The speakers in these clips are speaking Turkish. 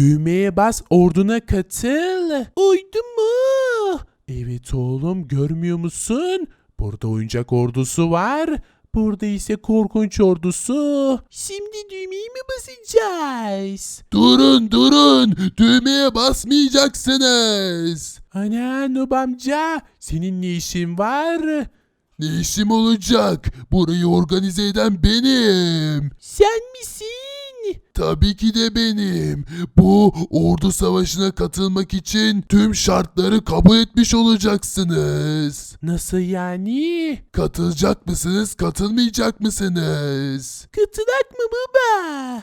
Düğmeye bas orduna katıl. Uydu mu? Evet oğlum görmüyor musun? Burada oyuncak ordusu var. Burada ise korkunç ordusu. Şimdi düğmeyi mi basacağız? Durun durun düğmeye basmayacaksınız. Ana Nub amca senin ne işin var? Ne işim olacak? Burayı organize eden benim. Sen misin? Tabii ki de benim. Bu ordu savaşına katılmak için tüm şartları kabul etmiş olacaksınız. Nasıl yani? Katılacak mısınız, katılmayacak mısınız? Katılak mı baba?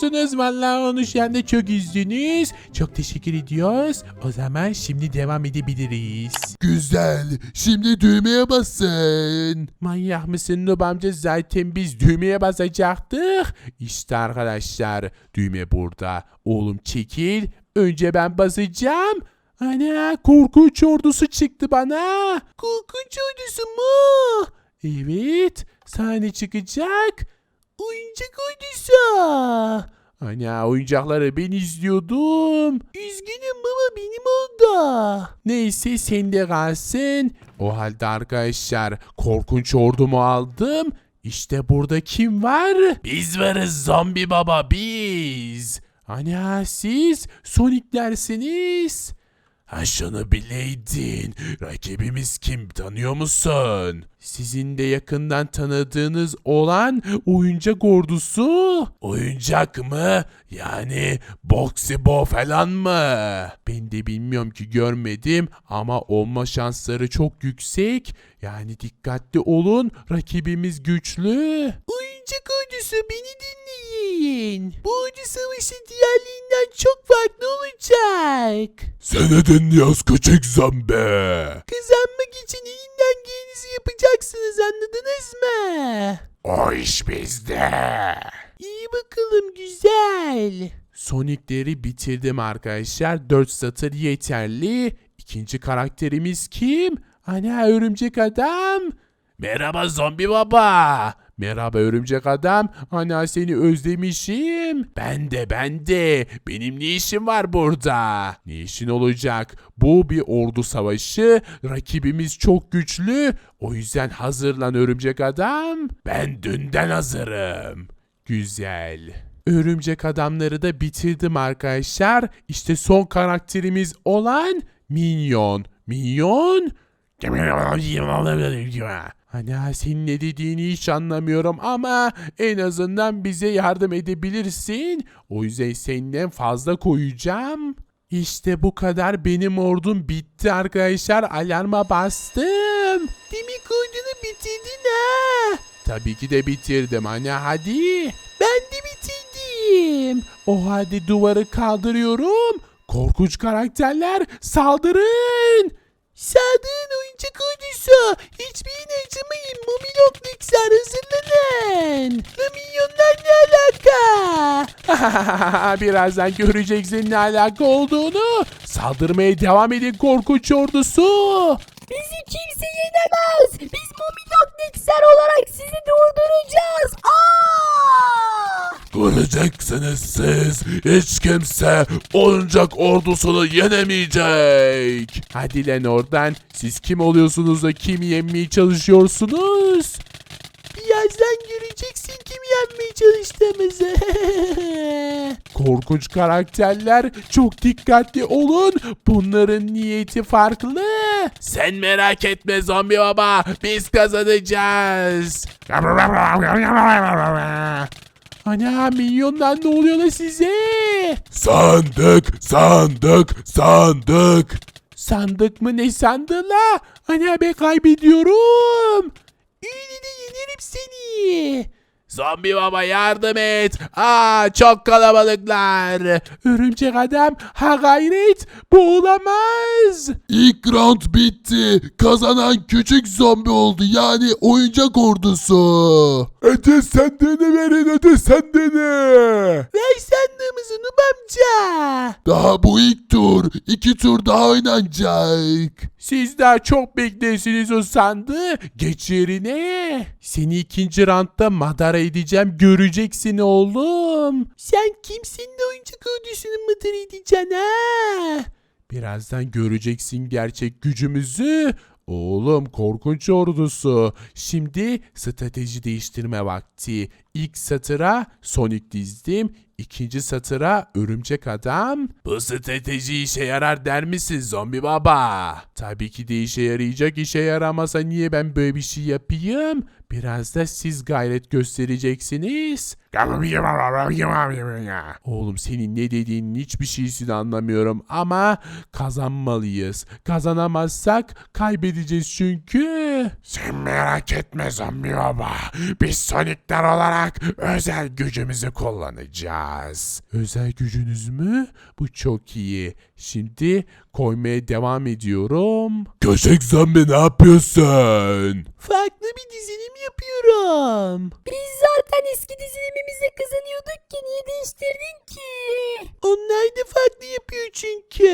Görüyorsunuz vallahi onu şu anda çok üzdünüz. Çok teşekkür ediyoruz. O zaman şimdi devam edebiliriz. Güzel. Şimdi düğmeye basın. Manyak mısın Nub amca? Zaten biz düğmeye basacaktık. İşte arkadaşlar düğme burada. Oğlum çekil. Önce ben basacağım. Ana korkunç ordusu çıktı bana. Korkunç ordusu mu? Evet. Sahne çıkacak. Oyuncak ordusu. Ana oyuncakları ben izliyordum. Üzgünüm baba benim oldu. Neyse sen de kalsın. O halde arkadaşlar korkunç ordumu aldım. İşte burada kim var? Biz varız zombi baba biz. Ana siz Sonic'lersiniz. Ha şunu bileydin. Rakibimiz kim tanıyor musun? Sizin de yakından tanıdığınız olan oyuncak ordusu. Oyuncak mı? Yani Boxibo falan mı? Ben de bilmiyorum ki görmedim ama olma şansları çok yüksek. Yani dikkatli olun rakibimiz güçlü. Oyuncak ordusu beni dinleyin. Bu ordu savaşı diğerlerinden çok farklı olacak. Senedin yaz küçük zombi. Kazanmak için elinden gelenizi yapacaksınız anladınız mı? O iş bizde. İyi bakalım güzel. Sonic'leri bitirdim arkadaşlar. 4 satır yeterli. İkinci karakterimiz kim? Ana örümcek adam. Merhaba zombi baba. Merhaba örümcek adam. Ana seni özlemişim. Ben de ben de. Benim ne işim var burada? Ne işin olacak? Bu bir ordu savaşı. Rakibimiz çok güçlü. O yüzden hazırlan örümcek adam. Ben dünden hazırım. Güzel. Örümcek adamları da bitirdim arkadaşlar. İşte son karakterimiz olan Minyon. Minyon? Hani senin ne dediğini hiç anlamıyorum ama en azından bize yardım edebilirsin. O yüzden senden fazla koyacağım. İşte bu kadar benim ordum bitti arkadaşlar. Alarma bastım. Demek ordunu bitirdin ha. Tabii ki de bitirdim hani hadi. Ben de bitirdim. O halde duvarı kaldırıyorum. Korkunç karakterler saldırın. Saldırın oyuncak ordusu. Hiçbirine acımayın. Mumilok Nixer hazırlanın. La milyonlar ne alaka? Birazdan göreceksin ne alaka olduğunu. Saldırmaya devam edin korkunç ordusu. Bizi kimse yenemez. Biz Mumidok Nixer olarak sizi durduracağız. Aa! Göreceksiniz siz. Hiç kimse oyuncak ordusunu yenemeyecek. Hadi lan oradan. Siz kim oluyorsunuz da kimi yenmeye çalışıyorsunuz? Birazdan göreceksin kim yenmeye çalıştığımızı. Korkunç karakterler çok dikkatli olun. Bunların niyeti farklı. Sen merak etme zombi baba. Biz kazanacağız. Ana milyonlar ne oluyor lan size? Sandık, sandık, sandık. Sandık mı ne sandığı la? Ana ben kaybediyorum. Öyle de yenerim seni. Zombi baba yardım et. Aa çok kalabalıklar. Örümcek adam ha gayret bu olamaz. İlk round bitti. Kazanan küçük zombi oldu. Yani oyuncak ordusu. Öte sendeni verin öte sendeni. Ver sandığımızı Nub amca. Daha bu ilk tur. İki tur daha oynanacak. Siz daha çok beklersiniz o sandığı. Geç yerine. Seni ikinci roundda madara edeceğim. Göreceksin oğlum. Sen kimsin de oyuncak ordusunu madara edeceksin ha? Birazdan göreceksin gerçek gücümüzü. Oğlum korkunç ordusu. Şimdi strateji değiştirme vakti. İlk satıra Sonic dizdim. İkinci satıra örümcek adam. Bu strateji işe yarar der misin zombi baba? Tabii ki de işe yarayacak. İşe yaramasa niye ben böyle bir şey yapayım? Biraz da siz gayret göstereceksiniz. Oğlum senin ne dediğinin hiçbir şeysini anlamıyorum ama kazanmalıyız. Kazanamazsak kaybedeceğiz çünkü. Sen merak etme zombi baba. Biz Sonic'ler olarak özel gücümüzü kullanacağız. Özel gücünüz mü? Bu çok iyi. Şimdi koymaya devam ediyorum. Köşek zombi ne yapıyorsun? Farklı bir dizilim yapıyorum. Biz zaten eski dizilimimizde kazanıyorduk ki niye değiştirdin ki? Onlar da farklı yapıyor çünkü.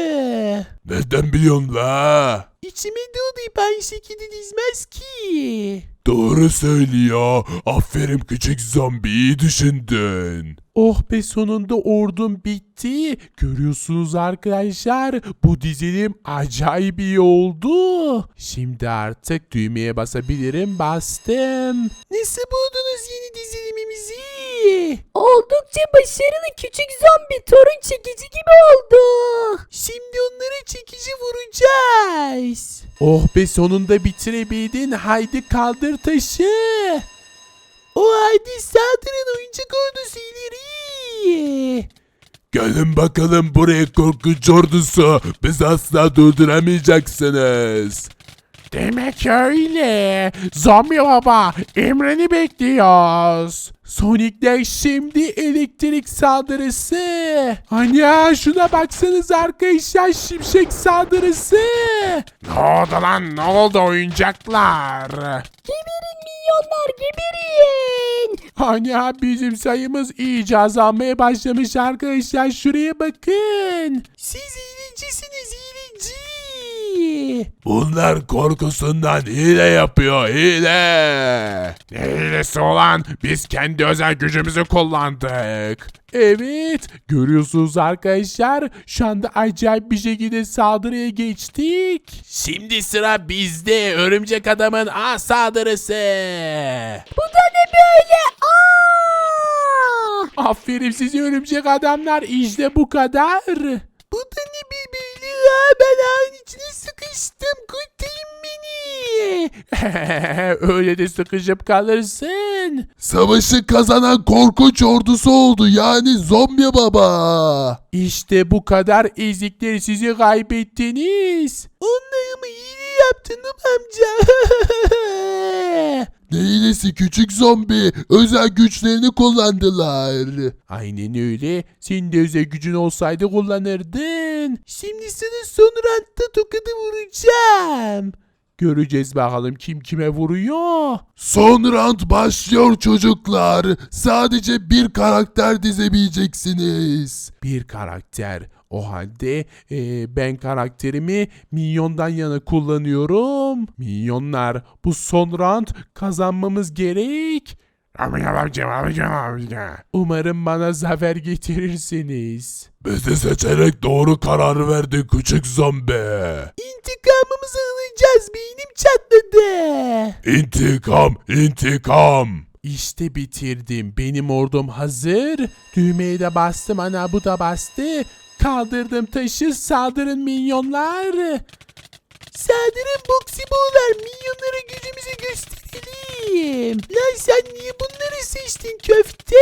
Nereden biliyorsun la? İçime doğdu aynı şekilde dizmez ki. Doğru söylüyor. Aferin küçük zombi düşündün. Oh be sonunda ordum bitti. Görüyorsunuz arkadaşlar bu dizilim acayip iyi oldu. Şimdi artık düğmeye basabilirim bastım. Nasıl buldunuz yeni dizilimimizi? Oldukça başarılı küçük zombi torun çekici gibi oldu. Şimdi onlara çekici vuracağız. Oh be sonunda bitirebildin. Haydi kaldır taşı. O haydi saldırın oyuncak ordusu ileri. Gelin bakalım buraya korkunç ordusu. Bizi asla durduramayacaksınız. Demek öyle. Zombi baba emrini bekliyoruz. Sonic'ler şimdi elektrik saldırısı. Hani şuna baksanız arkadaşlar şimşek saldırısı. Ne oldu lan ne oldu oyuncaklar? Geberin milyonlar geberin. Hani bizim sayımız iyice azalmaya başlamış arkadaşlar şuraya bakın. Siz iyilecisiniz iyileci. Bunlar korkusundan hile yapıyor hile. Ne hilesi olan biz kendi özel gücümüzü kullandık. Evet görüyorsunuz arkadaşlar şu anda acayip bir şekilde saldırıya geçtik. Şimdi sıra bizde örümcek adamın A saldırısı. Bu da ne böyle? Aa! Aferin size örümcek adamlar işte bu kadar. Bu da ne ya ben ağın içine sıkıştım kurtarın beni. Öyle de sıkışıp kalırsın. Savaşı kazanan korkunç ordusu oldu yani zombi baba. İşte bu kadar ezikleri sizi kaybettiniz. Onları mı iyi yaptın amca? Ne hilesi küçük zombi özel güçlerini kullandılar. Aynen öyle. Senin de özel gücün olsaydı kullanırdın. Şimdi sana son rantta tokadı vuracağım. Göreceğiz bakalım kim kime vuruyor. Son round başlıyor çocuklar. Sadece bir karakter dizebileceksiniz. Bir karakter. O halde e, ben karakterimi minyondan yana kullanıyorum. Minyonlar bu son round kazanmamız gerek. Umarım bana zafer getirirsiniz. Bizi seçerek doğru karar verdi küçük zombi. İntikamımızı alacağız beynim çatladı. İntikam, intikam. İşte bitirdim. Benim ordum hazır. Düğmeye de bastım. Ana bu da bastı. Kaldırdım taşı. Saldırın minyonlar. Saldırın boksibolar. Minyonlara gücümüzü gösterelim. Lan sen niye bunları seçtin köfte?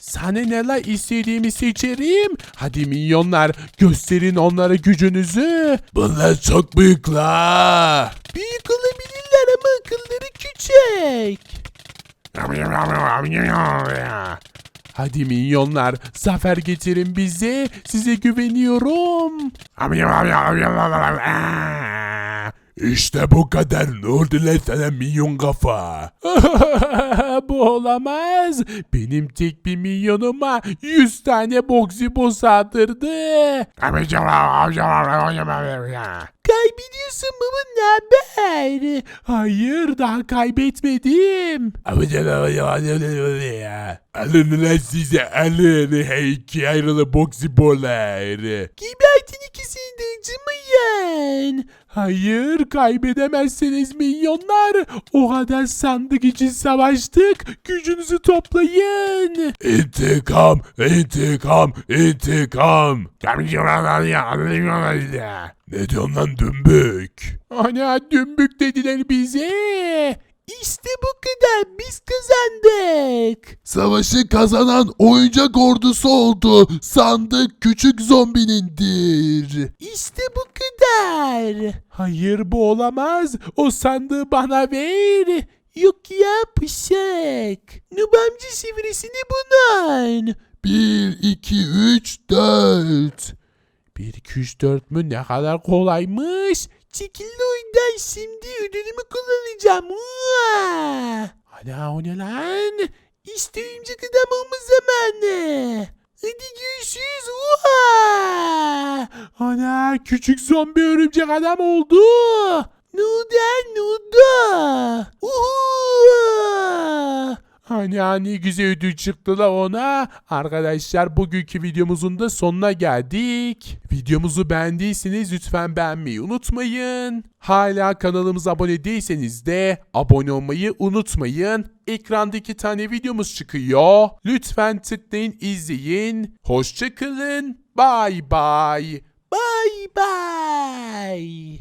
Sana ne la istediğimi seçerim. Hadi minyonlar gösterin onlara gücünüzü. Bunlar çok büyük la. Büyük olabilirler ama akılları küçük. Hadi minyonlar zafer getirin bize size güveniyorum. İşte bu kadar. Oldu lan sana minyon kafa? Bu olamaz. Benim tek bir milyonuma 100 tane boksibo saldırdı. Kaybediyorsun baba ne haber? Hayır daha kaybetmedim. Alın lan size alın. Hey iki ayrılı boksibolar. Gebertin ikisini de acımayın. Hayır kaybedemezsiniz milyonlar. O kadar sandık için savaştık. Gücünüzü toplayın. İntikam, intikam, intikam. Ne diyorsun lan dümbük? Ana dümbük dediler bize. İşte bu kadar biz kazandık. Savaşı kazanan oyuncak ordusu oldu. Sandık küçük zombinindir. İşte bu kadar. Hayır bu olamaz. O sandığı bana ver. Yok ya pışık. Nubamcı sivrisini bunun. 1, 2, 3, 4. 1, 2, 3, 4 mü ne kadar kolaymış. Çekildi oyundan şimdi ödülümü kullanacağım. Uaa! Ana o ne lan? İşte örümcek adam olma zamanı. Hadi görüşürüz. Uaa! Ana küçük zombi örümcek adam oldu. Ne oldu? Uhu! Hani ne güzel ödül çıktı da ona. Arkadaşlar bugünkü videomuzun da sonuna geldik. Videomuzu beğendiyseniz lütfen beğenmeyi unutmayın. Hala kanalımıza abone değilseniz de abone olmayı unutmayın. Ekranda iki tane videomuz çıkıyor. Lütfen tıklayın izleyin. Hoşçakalın. Bye bye. Bye bye.